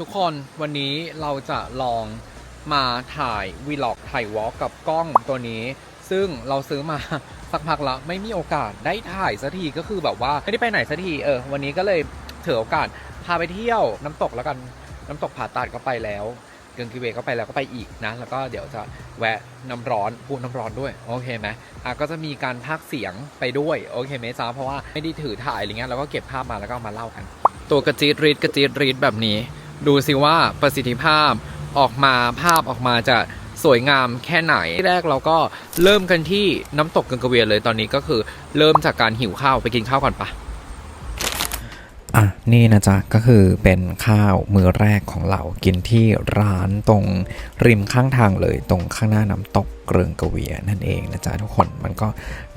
ทุกคนวันนี้เราจะลองมาถ่ายวีล็อกถ่ายวอล์กกับกล้องตัวนี้ ซึ่งเราซื้อมาสักพักแล้วไม่มีโอกาสได้ถ่ายสักทีก็คือแบบว่าไม่ได้ไปไหนสักทีเออวันนี้ก็เลยถือโอกาสพาไปเที่ยวน้ำตกแล้วกันน้ำตกผาตาดก็ไปแล้วเกิงกีเวก็ไปแล้วก็ไปอีกนะ แล้วก็เดี๋ยวจะแวะน้ำร้อนพูดน้ำร้อนด้วย โอเคไหมอะก็จะมีการพากเสียงไปด้วย โอเคไหมจ้าเพราะว่าไม่ได้ถือถ่ายอะไรเงี้ยเราก็เก็บภาพมาแล้วก็มาเล่ากัน ตัวกระจีดรีดกระจีดรีดแบบนี้ ดูสิว่าประสิทธิภาพออกมาภาพออกมาจะสวยงามแค่ไหนแรกเราก็เริ่มกันที่น้ำตกกังกะเวียนเลยตอนนี้ก็คือ เริ่มจากการหิวข้าวไปกินข้าวก่อนปะ อะนี่นะจ๊ะก็คือเป็นข้าวมื้อแรกของเรากินที่ร้านตรงริมข้างทางเลยตรงข้างหน้าน้ำตกเกริงกะเวียนั่นเองนะจ๊ะทุกคนมันก็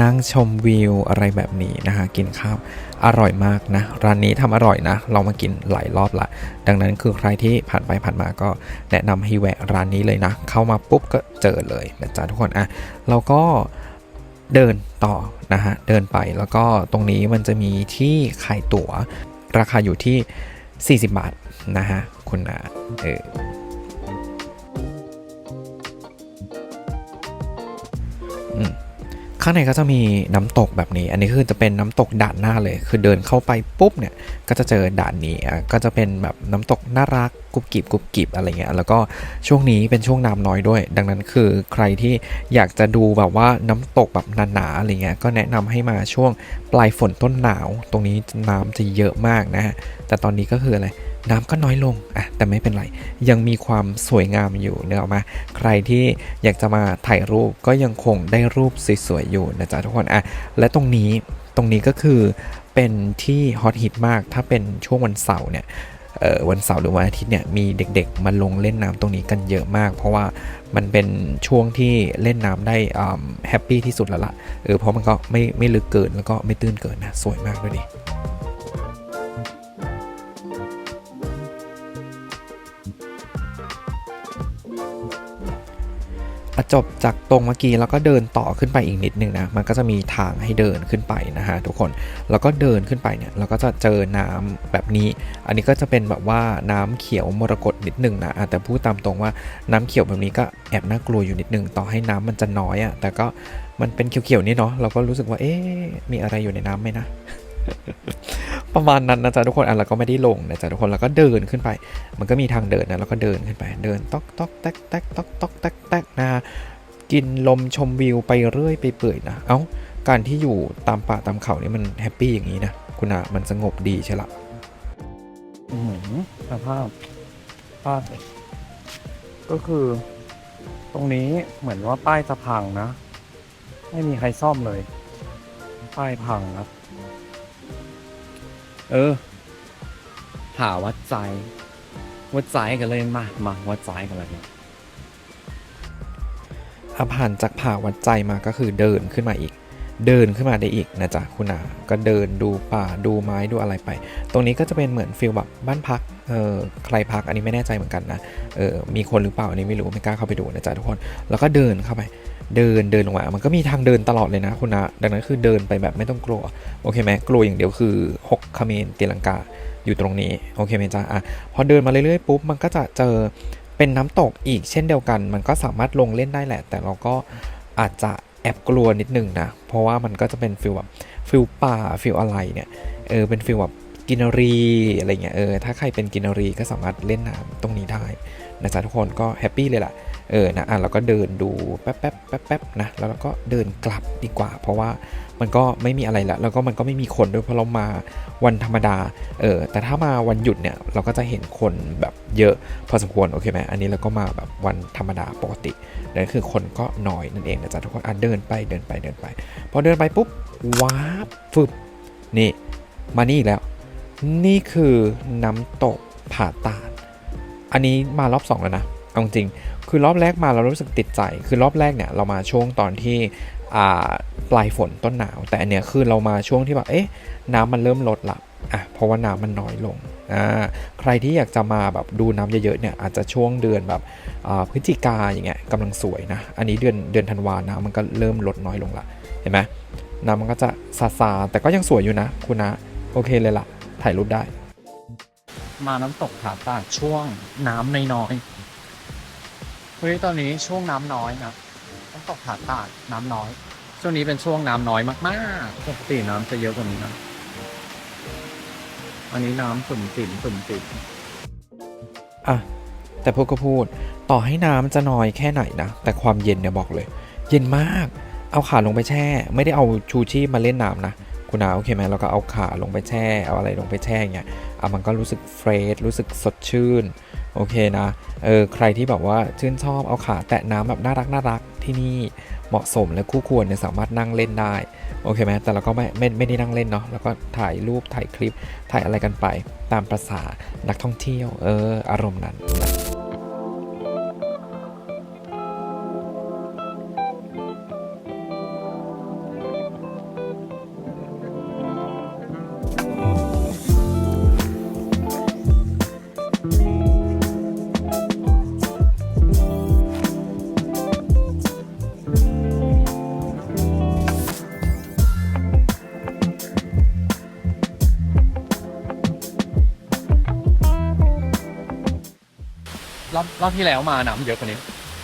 นั่งชมวิวอะไรแบบนี้นะฮะกินข้าวอร่อยมากนะ ร้านนี้ทำอร่อยนะ เรามากินหลายรอบละ ดังนั้นคือใครที่ผ่านไปผ่านมาก็แนะนำให้แวะร้านนี้เลยนะ เข้ามาปุ๊บก็เจอเลยนะจ๊ะทุกคนอะเราก็เดินต่อนะฮะเดินไปแล้วก็ตรงนี้มันจะมีที่ขายตั๋ว ราคาอยู่ที่ 40 บาทนะฮะคุณนาเออ ข้างในก็จะมีน้ำตกแบบนี้ อันนี้คือจะเป็นน้ำตกด่านหน้าเลย คือเดินเข้าไปปุ๊บเนี่ยก็จะเจอด่านนี้อะก็จะเป็นแบบน้ำตกน่ารักกรุบกริบกรุบกริบอะไรเงี้ยแล้วก็ช่วงนี้เป็นช่วงน้ำน้อยด้วย ดังนั้นคือใครที่อยากจะดูแบบว่าน้ำตกแบบหนาๆอะไรเงี้ยก็แนะนำให้มาช่วงปลายฝนต้นหนาว ตรงนี้น้ำจะเยอะมากนะฮะแต่ตอนนี้ก็คืออะไร น้ำก็น้อยลงอะแต่ไม่เป็นไร ยังมีความสวยงามอยู่เนกอะมาใครที่อยากจะมาถ่ายรูปก็ยังคงได้รูปสวยๆอยู่นะจ๊ะทุกคนอะและตรงนี้ตรงนี้ก็คือเป็นที่ฮอตฮิตมากถ้าเป็นช่วงวันเสาร์เนี่ยวันเสาร์หรือวันอาทิตย์เนี่ยมีเด็กๆมาลงเล่นน้ำตรงนี้กันเยอะมาก เพราะว่ามันเป็นช่วงที่เล่นน้ำได้แฮปปี้ที่สุดแล้วล่ะเออเพราะมันก็ไม่ไม่ลึกเกินแล้วก็ไม่ตื้นเกินนะสวยมากด้วยดิ จบจากตรงเมื่อกี้แล้วก็เดินต่อขึ้นไปอีกนิดนึงนะมันก็จะมีทางให้เดินขึ้นไปนะฮะทุกคนแล้วก็เดินขึ้นไปเนี่ยเราก็จะเจอน้ำแบบนี้ อันนี้ก็จะเป็นแบบว่าน้ำเขียวมรกตนิดนึงนะอะแต่พูดตามตรงว่าน้ำเขียวแบบนี้ก็แอบน่ากลัวอยู่นิดนึงต่อให้น้ำมันจะน้อยอะ่ะแต่ก็มันเป็นเขียวๆนี่เนาะเราก็รู้สึกว่าเอ๊ะมีอะไรอยู่ในน้ำไหมนะ ประมาณนั้นนะจ๊ะทุกคนอะเราก็ไม่ได้ลงนะจ๊ะทุกคนแล้วก็เดินขึ้นไป มันก็มีทางเดินนะแล้วก็เดินขึ้นไป เดินต๊อกต๊อกแตกแตกต๊อกต๊อกแตกแตกนะกินลมชมวิวไปเรื่อยไปเปื่อยนะเอ้าการที่อยู่ตามป่าตามเขานี่มันแฮปปี้อย่างนี้นะคุณอามันสงบดีใช่ละอืมสภาพภาพก็คือ ตรงนี้เหมือนว่าป้ายจะพังนะ ไม่มีใครซ่อมเลย ป้ายพังครับ เออ หาวัดใจ วัดใจกันเลยมา มาวัดใจกันเลยอาผ่านจากผ่าวัดใจมาก็คือเดินขึ้นมาอีก เดินขึ้นมาได้อีกนะจ๊ะคุณอาก็เดินดูป่าดูไม้ดูอะไรไป ตรงนี้ก็จะเป็นเหมือนฟิลแบบบ้านพัก เออใครพักอันนี้ไม่แน่ใจเหมือนกันนะเออมีคนหรือเปล่าอันนี้ไม่รู้ไม่กล้าเข้าไปดูนะจ๊ะทุกคน แล้วก็เดินเข้าไปเดินเดินลงมามันก็มีทางเดินตลอดเลยนะคุณอาดังนั้นคือเดินไปแบบไม่ต้องกลัวโอเคไหมกลัวอย่างเดียวคือหกคเมนตีลังกาอยู่ตรงนี้โอเคไหมจ๊ะอะพอเดินมาเรื่อยๆปุ๊บมันก็จะเจอเป็นน้ำตกอีกเช่นเดียวกัน มันก็สามารถลงเล่นได้แหละ แต่เราก็อาจจะแอบกลัวนิดนึงนะเพราะว่ามันก็จะเป็นฟิลแบบฟิลป่าฟิลอะไรเนี่ยเออเป็นฟิลแบบ กินรีอะไรเงี้ยเออถ้าใครเป็นกินรีก็สามารถเล่นน้ำตรงนี้ได้นะจ๊ะทุกคนก็แฮปปี้เลยล่ะเออนะอะเราก็เดินดูแป๊บแป๊บแป๊บแป๊บนะแล้วเราก็เดินกลับดีกว่า เพราะว่ามันก็ไม่มีอะไรละแล้วก็มันก็ไม่มีคนด้วยเพราะเรามาวันธรรมดาเออแต่ถ้ามาวันหยุดเนี่ยเราก็จะเห็นคนแบบเยอะพอสมควรโอเคไหมอันนี้เราก็มาแบบวันธรรมดาปกตินั่นคือคนก็น้อยนั่นเองนะจ๊ะทุกคนอะเดินไปเดินไปเดินไป พอเดินไปปุ๊บว้าฟึบนี่มานี่อีกแล้ว นี่คือน้ำตกผาตาด อันนี้มารอบสองแล้วนะเอาจริง คือรอบแรกมาเรารู้สึกติดใจ คือรอบแรกเนี่ยเรามาช่วงตอนที่ปลายฝนต้นหนาว แต่อันเนี้ยคือเรามาช่วงที่แบบเอ๊ะน้ำมันเริ่มลดละอะเพราะว่าน้ำมันน้อยลงอ่าใครที่อยากจะมาแบบดูน้ำเยอะๆเนี่ยอาจจะช่วงเดือนแบบอ่าพฤศจิกาอย่างเงี้ยกำลังสวยนะ อันนี้เดือนเดือนธันวาน้ำมันก็เริ่มลดน้อยลงละเห็นไหมน้ำมันก็จะซาซาแต่ก็ยังสวยอยู่นะคุณนะโอเคเลยล่ะ ถ่ายรูปได้ มาน้ำตกผาตาดช่วงน้ำน้อยๆเฮ้ยตอนนี้ช่วงน้ำน้อยนะน้ำตกผาตาดน้ำน้อย ช่วงนี้เป็นช่วงน้ำน้อยมากๆปกติน้ำจะเยอะกว่านี้นะอันนี้น้ำสุ่มติ่มสุ่มติ่มอะ แต่พูดก็พูดต่อให้น้ำจะน้อยแค่ไหนนะ แต่ความเย็นเนี่ยบอกเลย เย็นมาก เอาขาลงไปแช่ ไม่ได้เอาชูชีพมาเล่นน้ำนะ คุณอาโอเคไหมเราก็เอาขาลงไปแช่ เอาอะไรลงไปแช่เงี้ยอะมันก็รู้สึกเฟรชรู้สึกสดชื่น โอเคนะ เออ ใครที่แบบว่าชื่นชอบเอาขาแตะน้ำแบบน่ารักน่ารักที่นี่เหมาะสมและคู่ควรเนี่ยสามารถนั่งเล่นได้ โอเคไหมแต่เราก็ไม่ไม่ไม่ได้นั่งเล่นเนาะแล้วก็ถ่ายรูปถ่ายคลิปถ่ายอะไรกันไป ตามประษานักท่องเที่ยว เออ อารมณ์นั้น รอบรอบที่แล้วมาน้ำเยอะกว่านี้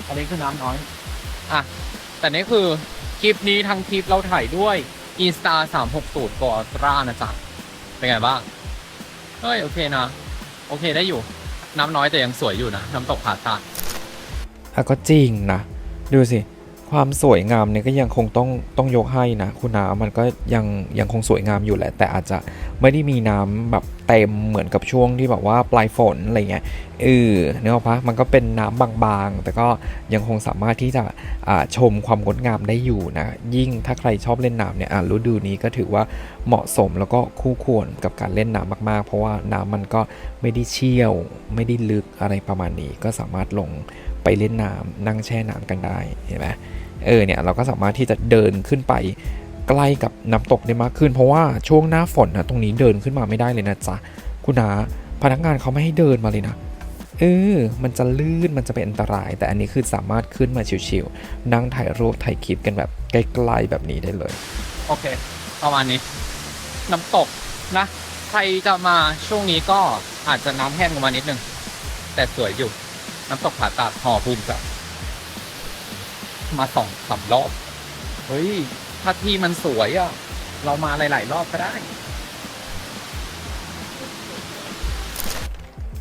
อันนี้คือน้ำน้อย อะ แต่นี่คือคลิปนี้ทั้งคลิปเราถ่ายด้วย Insta 360 g o t r a นะจ๊ะเป็นไงบ้าง เฮ้ย โอเคนะ โอเคได้อยู่ น้ำน้อยแต่ยังสวยอยู่นะ น้ำตกผาตาดอะก็จริงนะ ดูสิ ความสวยงามเนี่ยก็ยังคงต้องต้องยกให้นะคุณนามันก็ยังยังคงสวยงามอยู่แหละ แต่อาจจะไม่ได้มีน้ำแบบเต็มเหมือนกับช่วงที่แบบว่าปลายฝนอะไรเงี้ยเออเนื้อปะมันก็เป็นน้ำบางๆ แต่ก็ยังคงสามารถที่จะชมความงดงามได้อยู่นะ ยิ่งถ้าใครชอบเล่นน้ำเนี่ยอะฤดูนี้ก็ถือว่าเหมาะสมแล้วก็คู่ควรกับการเล่นน้ำมากๆ เพราะว่าน้ำมันก็ไม่ได้เชี่ยว ไม่ได้ลึกอะไรประมาณนี้ก็สามารถลง ไปเล่นน้ำนั่งแช่น้ำกันได้เห็นไหมเออเนี่ยเราก็สามารถที่จะเดินขึ้นไปใกล้กับน้ำตกได้มากขึ้น เพราะว่าช่วงหน้าฝนนะตรงนี้เดินขึ้นมาไม่ได้เลยนะจ๊ะคุณนาพนักงานเขาไม่ให้เดินมาเลยนะเออมันจะลื่นมันจะเป็นอันตราย แต่อันนี้คือสามารถขึ้นมาชิวๆนั่งถ่ายรูปถ่ายคลิปกันแบบใกล้ๆแบบนี้ได้เลย โอเคประมาณนี้ น้ำตกนะ ใครจะมาช่วงนี้ก็อาจจะน้ำแห้งลงมานิดนึงแต่สวยอยู่ น้ำตกผาตาดหอภูมิกับมาสองสามรอบ เฮ้ย ถ้าที่มันสวยอะเรามาหลาย ๆ รอบก็ได้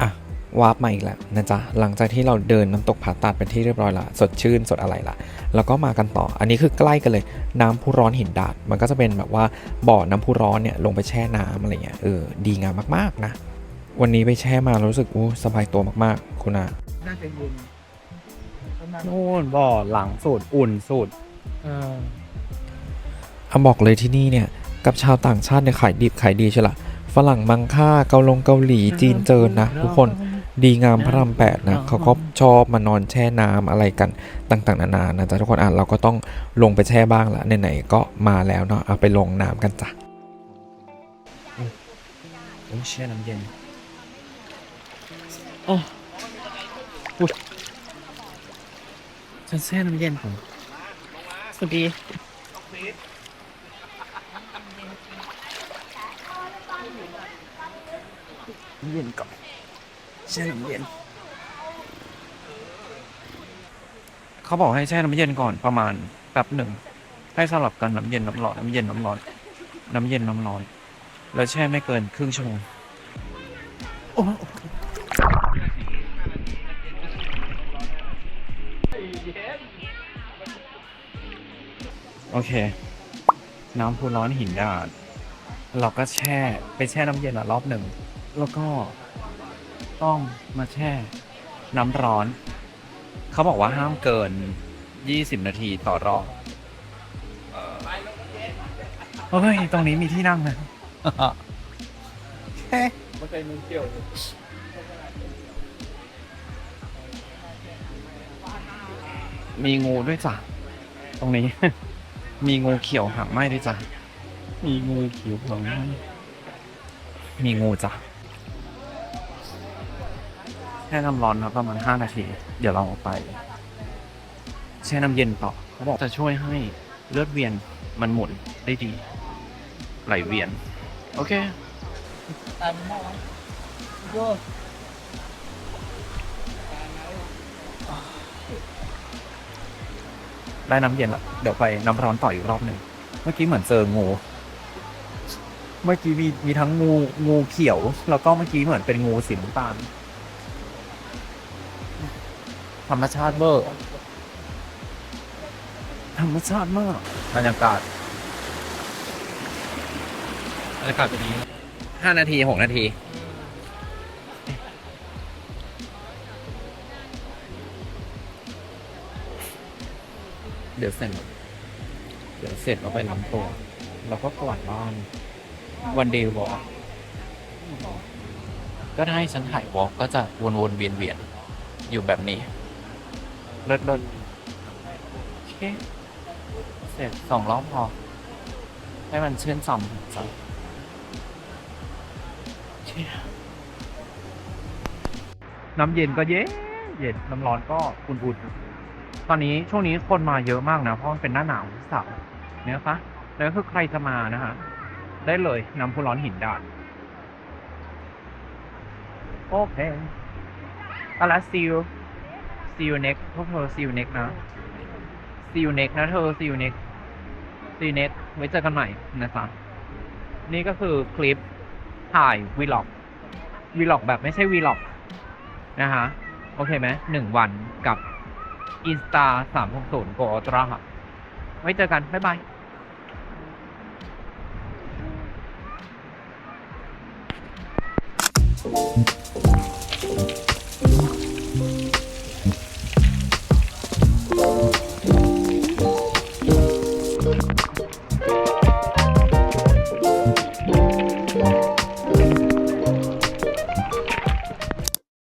อะวาร์ปมาอีกแล้วนะจ๊ะ หลังจากที่เราเดินน้ำตกผาตัดเป็นที่เรียบร้อยละสดชื่นสดอะไรละแล้วก็มากันต่อ อันนี้คือใกล้กันเลย น้ำพุร้อนหินดาด มันก็จะเป็นแบบว่าบ่อน้ำพุร้อนเนี่ยลงไปแช่น้ำอะไรเงี้ยเออดีงามมากๆนะ วันนี้ไปแช่มารู้สึกอู้สบายตัวมากๆ คุณอา น่าจะเย็นนู่นบ่อหลังสุดอุ่นสุดเอออาบอกเลยที่นี่เนี่ย กับชาวต่างชาติเนี่ยขายดิบขายดีใช่ละฝรั่งมังค่าเกาลงเกาหลีจีนเจินนะ ทุกคนดีงามพระรามแปดนะเขาก็ชอบมานอนแช่น้ำอะไรกันต่างๆนานานะจ๊ะทุกคนอะเราก็ต้องลงไปแช่บ้างละไหนๆก็มาแล้วเนาะเอาไปลงน้ำกันจ้ะโอ้ยแช่น้ำเย็น ฉันแช่น้ำเย็นผมสวัสดีเย็นก่อนแช่น้ำเย็น เขาบอกให้แช่น้ำเย็นก่อนประมาณแป๊บหนึ่ง ให้สลับกันน้ำเย็นน้ำร้อนน้ำเย็นน้ำร้อนน้ำเย็นน้ำร้อน แล้วแช่ไม่เกินครึ่งชั่วโมงโอ้ โอเค น้ำพุร้อนหินดาดเราก็แช่ไปแช่น้ำเย็นอะรอบหนึ่ง แล้วก็ต้องมาแช่น้ำร้อน เขาบอกว่าห้ามเกิน 20 นาทีต่อรอบเฮ้ย ตรงนี้มีที่นั่งนะมันเป็นมือเกี่ยวมีงูด้วยจ้ะตรงนี้ มีงูเขียวหางไหม้ด้วยจ้ะ มีงูเขียวหางไหม้มีงูจ้ะแช่น้ำร้อนครับประมาณ 5 นาที เดี๋ยวเราออกไป แช่น้ำเย็นต่อเขาบอกจะช่วยให้เลือดเวียนมันหมุนได้ดี ไหลเวียน โอเคตามมอง ได้น้ำเย็นละเดี๋ยวไปน้ำร้อนต่ออีกรอบหนึ่งเมื่อกี้เหมือนเจองู เมื่อกี้มีมีทั้งงูงูเขียว แล้วก็เมื่อกี้เหมือนเป็นงูสีน้ำตาลธรรมชาติเบอร์ธรรมชาติมากบรรยากาศบรรยากาศเป็นนี้ห้านาทีหกนาที เดี๋ยวเสร็จเดี๋ยวเสร็จเราไปล้ำตัวแล้วก็กวาดบ้านวันเดย์วอล์ก็ได้ฉันถ่ายวอล์กก็จะวนๆเวียนๆอยู่แบบนี้เลิศเลิศโอเค เสร็จสองรอบพอ ให้มันเชื่นชมจ้ะโอเคน้ำเย็นก็เย็นเย็นน้ำร้อนก็อุ่นๆ ตอนนี้ช่วงนี้คนมาเยอะมากนะ เพราะมันเป็นหน้าหนาวสาวเนี่ยคะแล้วคือใครจะมานะฮะ ได้เลยน้ำพุร้อนหินดาดโอเคอาละ see you see you next พวกเธอ see you next นะ see you next นะเธอ see you next see you next ไว้เจอกันใหม่นะจ๊ะนี่ก็คือคลิปถ่ายวีล็อกวีล็อกแบบไม่ใช่วีล็อกนะฮะ โอเคไหมหนึ่งวันกับ อินสตาสามหกศูนย์โกอัลตร้าไว้เจอกัน บ๊ายบาย